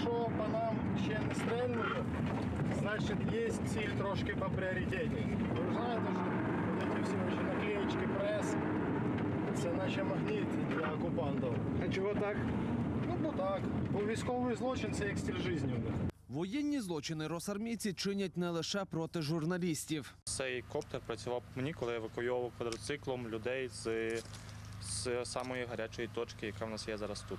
якщо по нам ще не стрельнули, значить є ціль трошки по пріоритеті. Ви знаєте, що вот ці всі наклеїчки прес, це наче магніт для окупантів. А чого так? Ну, бо так. Бо військовий злочин це як стиль життя у них. Воєнні злочини росармійці чинять не лише проти журналістів. Цей коптер працював по мені, коли я евакуйовував квадроциклом людей з, з самої гарячої точки, яка в нас є зараз тут.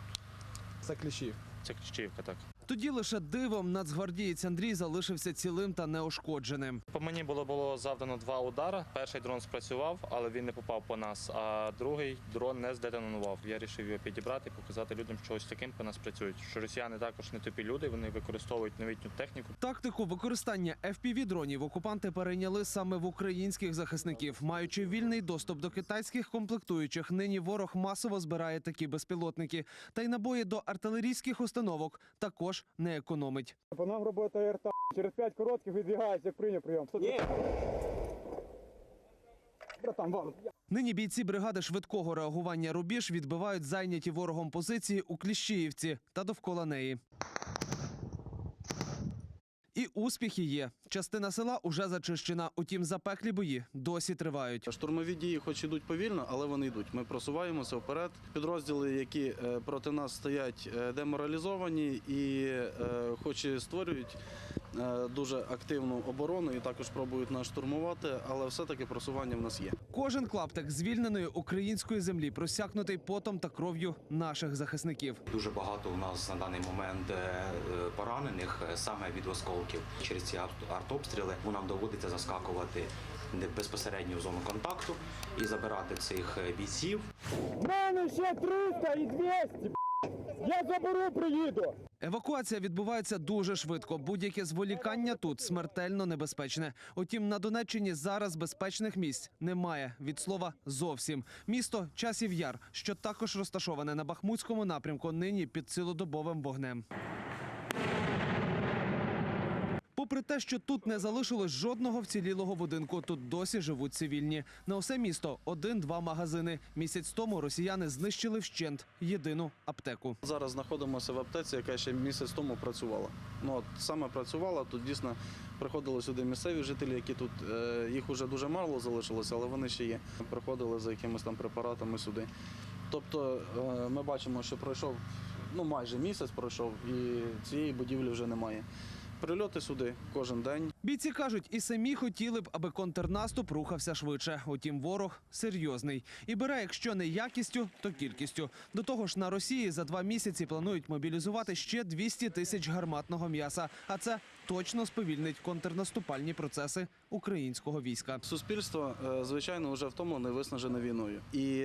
Це кліщів. Це Кліщівка, так. Тоді лише дивом нацгвардієць Андрій залишився цілим та неушкодженим. По мені було, було завдано два удари. Перший дрон спрацював, але він не попав по нас. А другий дрон не здетонував. Я вирішив його підібрати і показати людям, що ось таким по нас працюють. Що росіяни також не тупі люди, вони використовують новітню техніку. Тактику використання fpv дронів окупанти перейняли саме в українських захисників. Маючи вільний доступ до китайських комплектуючих, нині ворог масово збирає такі безпілотники. Та й набої до артилерійських установок також не економить. По нам робота РТ. Через 5 коротких відбігається, як прийняв прийом. Ні. Братан, вам. Нині бійці бригади швидкого реагування Рубіж відбивають зайняті ворогом позиції у Кліщіївці та довкола неї. І успіхи є. Частина села уже зачищена. Утім, запеклі бої досі тривають. Штурмові дії, хоч ідуть повільно, але вони йдуть. Ми просуваємося вперед. Підрозділи, які е, проти нас стоять, е, деморалізовані і е, хоч і створюють дуже активну оборону і також пробують нас штурмувати, але все-таки просування в нас є. Кожен клаптик звільненої української землі просякнутий потом та кров'ю наших захисників. Дуже багато у нас на даний момент е, е, поранених е, саме від осколків. Через ці арт- артобстріли нам доводиться заскакувати безпосередньо в зону контакту і забирати цих е, бійців. В мене ще 300 і 200. Я заберу, приїду. Евакуація відбувається дуже швидко. Будь-яке зволікання тут смертельно небезпечне. Утім, на Донеччині зараз безпечних місць немає. Від слова зовсім. Місто Часів Яр, що також розташоване на Бахмутському напрямку, нині під цілодобовим вогнем. Попри те, що тут не залишилось жодного вцілілого будинку, тут досі живуть цивільні. На усе місто один-два магазини. Місяць тому росіяни знищили вщент єдину аптеку. Зараз знаходимося в аптеці, яка ще місяць тому працювала. Ну от саме працювала тут дійсно. Приходили сюди місцеві жителі, які тут е, їх уже дуже мало залишилося, але вони ще є. Приходили за якимись там препаратами сюди. Тобто е, ми бачимо, що пройшов ну майже місяць пройшов, і цієї будівлі вже немає. Прильоти сюди кожен день. Бійці кажуть, і самі хотіли б, аби контрнаступ рухався швидше. Утім, ворог серйозний і бере, якщо не якістю, то кількістю. До того ж, на Росії за два місяці планують мобілізувати ще 200 тисяч гарматного м'яса. А це точно сповільнить контрнаступальні процеси українського війська. Суспільство, е, звичайно, вже втомлене, виснажене війною. І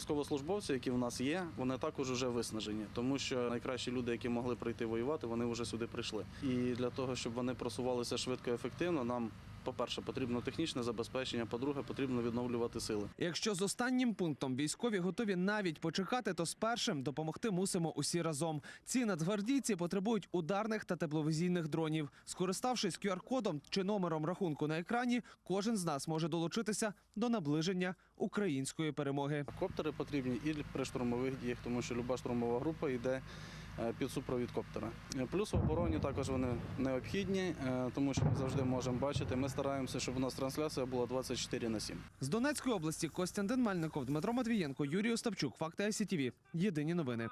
військовослужбовці, які в нас є, вони також вже виснажені, тому що найкращі люди, які могли прийти воювати, вони вже сюди прийшли. І для того, щоб вони просувалися швидко і ефективно, нам, по-перше, потрібно технічне забезпечення, по-друге, потрібно відновлювати сили. Якщо з останнім пунктом військові готові навіть почекати, то з першим допомогти мусимо усі разом. Ці нацгвардійці потребують ударних та тепловізійних дронів. Скориставшись QR-кодом чи номером рахунку на екрані, кожен з нас може долучитися до наближення української перемоги. Коптери потрібні і при штурмових діях, тому що люба штурмова група йде е, під супровід коптера. Плюс в обороні також вони необхідні, е, тому що ми завжди можемо бачити. Ми стараємося, щоб у нас трансляція була 24 на 7. З Донецької області Костянтин Мальников, Дмитро Матвієнко, Юрій Остапчук. Факти ICTV. Єдині новини.